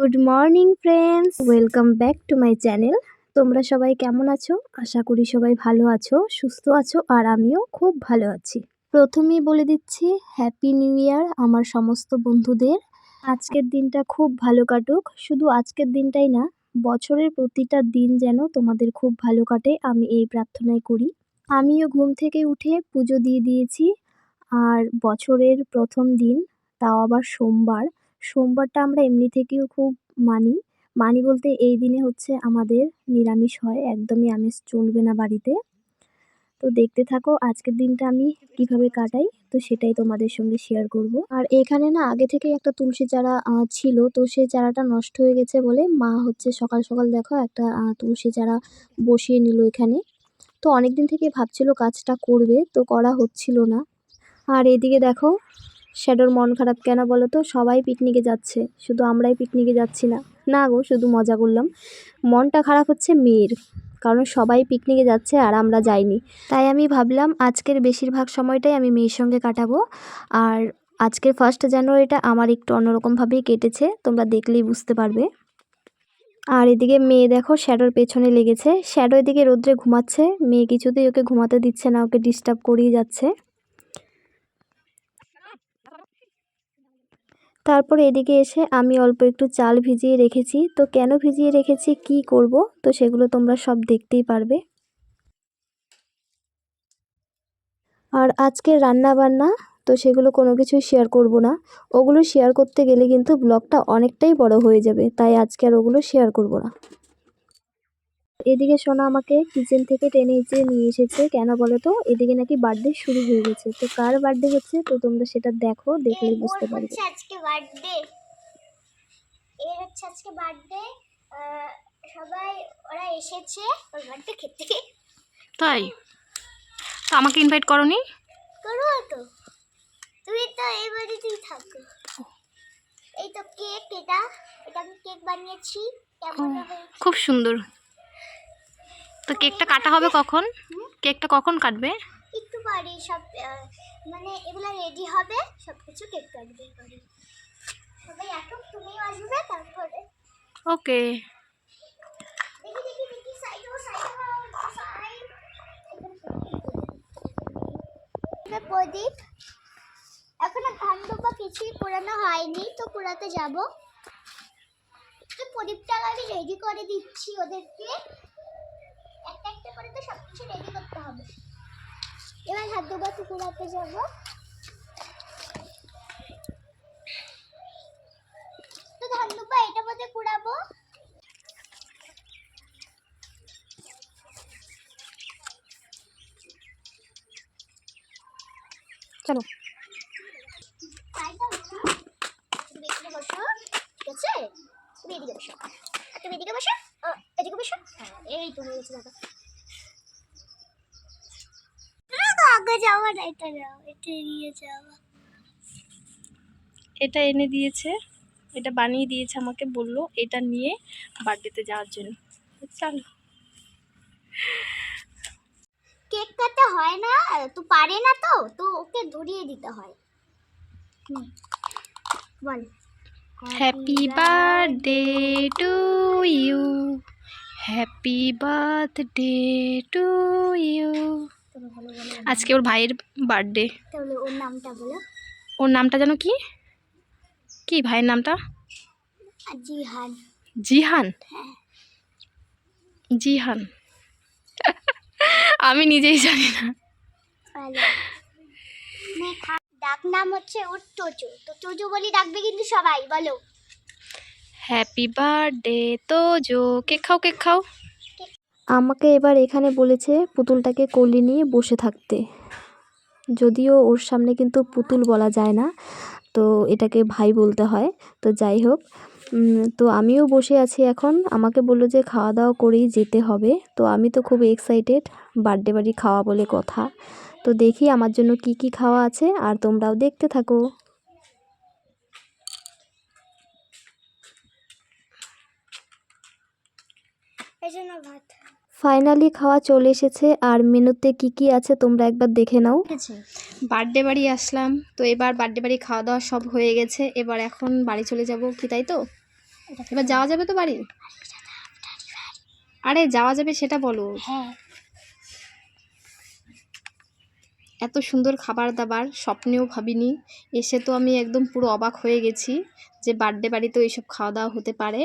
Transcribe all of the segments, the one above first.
Good morning friends. Welcome back to my channel. তোমরা সবাই কেমন আছো? আশা করি সবাই ভালো আছো, সুস্থ আছো, আর আমিও খুব ভালো আছি। প্রথমেই বলে দিচ্ছি হ্যাপি নিউ ইয়ার আমার সমস্ত বন্ধুদের। আজকের দিনটা খুব ভালো কাটুক। শুধু আজকের দিনটাই না, বছরের প্রতিটা দিন যেন তোমাদের খুব ভালো কাটে, আমি এই প্রার্থনাই করি। আমিও ঘুম থেকে উঠে পুজো দিয়ে দিয়েছি, আর বছরের প্রথম দিন, তাও আবার সোমবার সোমবারটা আমরা এমনি থেকেও খুব মানি। মানি বলতে এই দিনে হচ্ছে আমাদের নিরামিষ হয়, একদমই আমিষ চলবে না বাড়িতে। তো দেখতে থাকো, আজকের দিনটা আমি কীভাবে কাটাই, তো সেটাই তোমাদের সঙ্গে শেয়ার করব। আর এখানে না, আগে থেকেই একটা তুলসী চারা ছিল, তো সেই চারাটা নষ্ট হয়ে গেছে বলে মা হচ্ছে সকাল সকাল দেখো একটা তুলসী চারা বসিয়ে নিল এখানে। তো অনেক দিন থেকে ভাবছিল কাজটা করবে, তো করা হচ্ছিল না। আর এদিকে দেখো শ্যাডোর মন খারাপ কেন বলো তো সবাই পিকনিকে যাচ্ছে, শুধু আমরাই পিকনিকে যাচ্ছি না। না গো, শুধু মজা করলাম। মনটা খারাপ হচ্ছে মেয়ের, কারণ সবাই পিকনিকে যাচ্ছে আর আমরা যাইনি। তাই আমি ভাবলাম আজকের বেশিরভাগ সময়টাই আমি মেয়ের সঙ্গে কাটাবো। আর আজকের ফার্স্ট জানুয়ারিটা আমার একটু অন্যরকমভাবেই কেটেছে, তোমরা দেখলেই বুঝতে পারবে। আর এদিকে মেয়ে দেখো শ্যাডোর পেছনে লেগেছে। শ্যাডো এদিকে রোদ্রে ঘুমাচ্ছে, মেয়ে কিছুতেই ওকে ঘুমাতে দিচ্ছে না, ওকে ডিস্টার্ব করেই যাচ্ছে। তারপর এদিকে এসে আমি অল্প একটু চাল ভিজিয়ে রেখেছি। তো কেন ভিজিয়ে রেখেছি? কি করব? তো সেগুলো তোমরা সব দেখতেই পারবে। আর আজকে রান্না বান্না তো সেগুলো কোনো কিছু শেয়ার করব না। ওগুলো শেয়ার করতে গেলে কিন্তু ব্লগটা অনেকটাই বড় হয়ে যাবে। তাই আজকে আর ওগুলো শেয়ার করব না। এদিকে সোনা আমাকে কিচেন থেকে টেনে হিচে নিয়ে এসেছে। কেন বলো তো? এদিকে নাকি বার্থডে শুরু হয়ে গেছে। তো কার বার্থডে হচ্ছে? তো তোমরা সেটা দেখো দেখলেই বুঝতে পারবে। হচ্ছে আজকে বার্থডে এর হচ্ছে আজকে বার্থডে সবাই ওরা এসেছে ওর বার্থডে খেতে তাই? তো আমাকে ইনভাইট করনি? করব তো। তুমি তো এই বাড়িতেই থাকো এই তো কেক এটা। এটা আমি কেক বানিয়েছি। কেমন হবে? খুব সুন্দর। তো কেকটা কাটা হবে কখন? কেকটা কখন কাটবে? একটু পরে সব মানে এগুলো রেডি হবে সব কিছু কেক কাটবে পরে সবাই এখন তুমিও আসবে তারপরে। ওকে। প্রদীপ। এখনও ধান দুপা কিছুই পুরানো হয়নি তো পুরাতে যাব। প্রদীপটা আমি রেডি করে দিচ্ছি ওদেরকে। একটা একটা করে তো সব কিছু রেডি করতে হবে। এবার হাত দুপাতে পুরাতে যাব। তো ধান দুপা এটা মধ্যে কুড়াবো। চলো পায়টা উঠো। তুমি এখানে বসো ঠিক আছে তুমি এদিকে বসো আর তুমি এদিকে বসো ও, এদিকে বসো হ্যাঁ দেখো আগে যাওয়া না এটা যাও এটা এড়িয়ে যাওয়া। এটা এনে দিয়েছে এটা বানিয়ে দিয়েছে আমাকে বলল এটা নিয়ে বার্থডেতে যাওয়ার জন্য। চলো। কেক কাটা হয় না তো পারে না তো তো ওকে ধরিয়ে দিতে হয়। বল। Happy birthday to you happy birthday to you আজকে ওর ভাইয়ের বার্থডে ওর নামটা বলো। ওর নামটা যেন কি? কি ভাইয়ের নামটা? জিহান। জিহান? হ্যাঁ। জিহান। আমি নিজেই জানি না। ভালো। নে খা ডাক নাম হচ্ছে ওর টোচো তো টোচো বলি ডাকবে কিন্তু সবাই বলো। হ্যাপি বার্থডে তো জো কেক খাও কেক খাও? আমাকে এবার এখানে বলেছে পুতুলটাকে কোলে নিয়ে বসে থাকতে। যদিও ওর সামনে কিন্তু পুতুল বলা যায় না, তো এটাকে ভাই বলতে হয়। তো যাই হোক তো আমিও বসে আছি এখন। আমাকে বলল যে খাওয়া দাওয়া করেই যেতে হবে। তো আমি তো খুব এক্সাইটেড বার্থডে বাড়ি খাওয়া বলে কথা। তো দেখি আমার জন্য কি কি খাওয়া আছে, আর তোমরাও দেখতে থাকো এই জন্য ভাত। ফাইনালি খাওয়া চলে এসেছে। আর মেনুতে কি কি আছে তোমরা একবার দেখে নাও। বার্থডে বাড়ি আসলাম। তো এবার বার্থডে বাড়ি খাওয়া দাওয়া সব হয়ে গেছে। এবার এখন বাড়ি চলে যাব। কি তাই তো? এবার যাওয়া যাবে তো বাড়ি? আরে যাওয়া যাবে সেটা বলো। হ্যাঁ। এত সুন্দর খাবার দাবার স্বপ্নেও ভাবিনি। এসে তো আমি একদম পুরো অবাক হয়ে গেছি যে বার্থডে বাড়িতেও এইসব খাওয়া দাওয়া হতে পারে।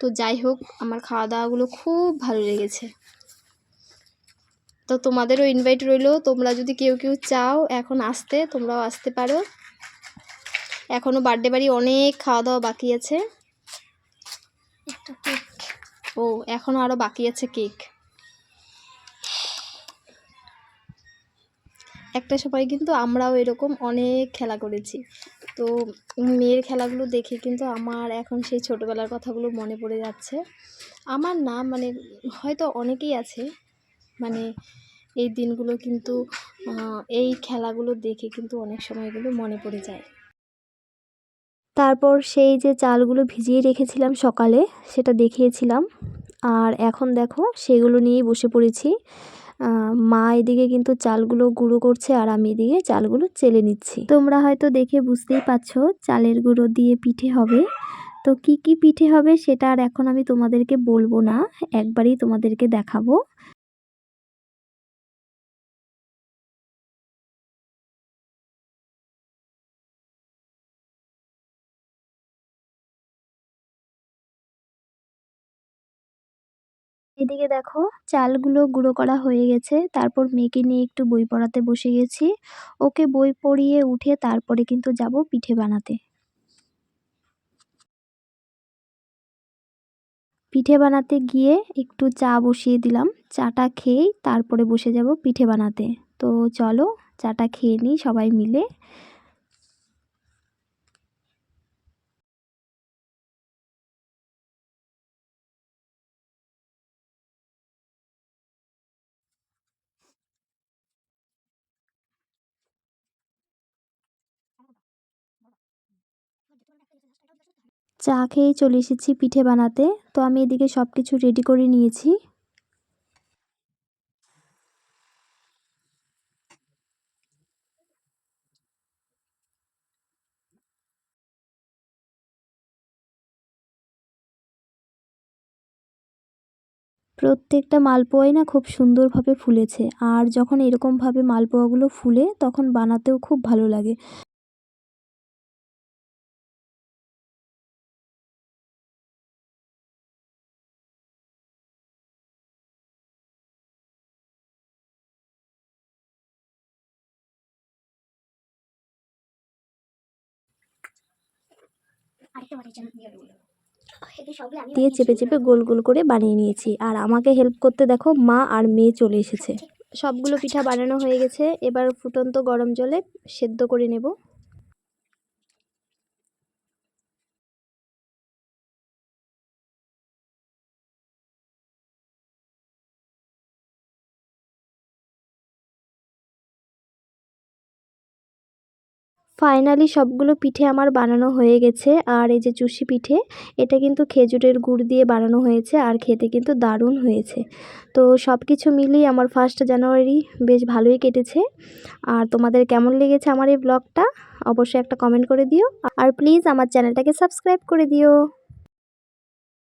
তো যাই হোক আমার খাওয়া দাওয়াগুলো খুব ভালো লেগেছে। তো তোমাদেরও ইনভাইট রইল। তোমরা যদি কেউ কেউ চাও এখন আসতে তোমরাও আসতে পারো। এখনও বার্থডে বাড়ি অনেক খাওয়া দাওয়া বাকি আছে। কেক ও এখনও আরও বাকি আছে কেক একটা সময় কিন্তু আমরাও এরকম অনেক খেলা করেছি। তো মেয়ের খেলাগুলো দেখে কিন্তু আমার এখন সেই ছোটোবেলার কথাগুলো মনে পড়ে যাচ্ছে। আমার না মানে হয়তো অনেকেই আছে মানে এই দিনগুলো কিন্তু এই খেলাগুলো দেখে কিন্তু অনেক সময়গুলো মনে পড়ে যায়। তারপর সেই যে চালগুলো ভিজিয়ে রেখেছিলাম সকালে, সেটা দেখিয়েছিলাম। আর এখন দেখো, সেগুলো নিয়েই বসে পড়েছি। মা এদিকে কিন্তু চালগুলো গুঁড়ো করছে আর আমি এদিকে চালগুলো চেলে নিচ্ছি। তোমরা হয়তো দেখে বুঝতেই পারছ চালের গুঁড়ো দিয়ে পিঠে হবে। তো কি কি পিঠে হবে সেটা আর এখন আমি তোমাদেরকে বলব না, একবারই তোমাদেরকে দেখাবো। এদিকে দেখো, চালগুলো গুঁড়ো করা হয়ে গেছে। তারপর মেয়েকে নিয়ে একটু বই পড়াতে বসে গেছি। ওকে বই পড়িয়ে উঠে তারপরে কিন্তু যাব পিঠে বানাতে। পিঠে বানাতে গিয়ে একটু চা বসিয়ে দিলাম। চাটা খেয়েই তারপরে বসে যাব পিঠে বানাতে। তো চলো, চাটা খেয়ে নিই সবাই মিলে। চা খেয়েই চলে এসেছি পিঠে বানাতে। তো আমি এদিকে সব কিছু রেডি করে নিয়েছি। প্রত্যেকটা মালপোয়াই না খুব সুন্দরভাবে ফুলেছে। আর যখন এরকমভাবে মালপোয়াগুলো ফুলে, তখন বানাতেও খুব ভালো লাগে। দিয়ে চেপে চেপে গোল গোল করে বানিয়ে নিয়েছি। আর আমাকে হেল্প করতে দেখো মা আর মেয়ে চলে এসেছে। সবগুলো পিঠা বানানো হয়ে গেছে। এবার ফুটন্ত গরম জলে সেদ্ধ করে নেব। ফাইনালি সবগুলো পিঠে আমার বানানো হয়ে গেছে। আর এই যে চুষি পিঠে, এটা কিন্তু খেজুরের গুড় দিয়ে বানানো হয়েছে আর খেতে কিন্তু দারুণ হয়েছে। তো সব কিছু মিলিয়ে আমার ফার্স্ট জানুয়ারি বেশ ভালোই কেটেছে। আর তোমাদের কেমন লেগেছে আমার এই ব্লগটা অবশ্যই একটা কমেন্ট করে দিও। আর প্লিজ আমার চ্যানেলটাকে সাবস্ক্রাইব করে দিও।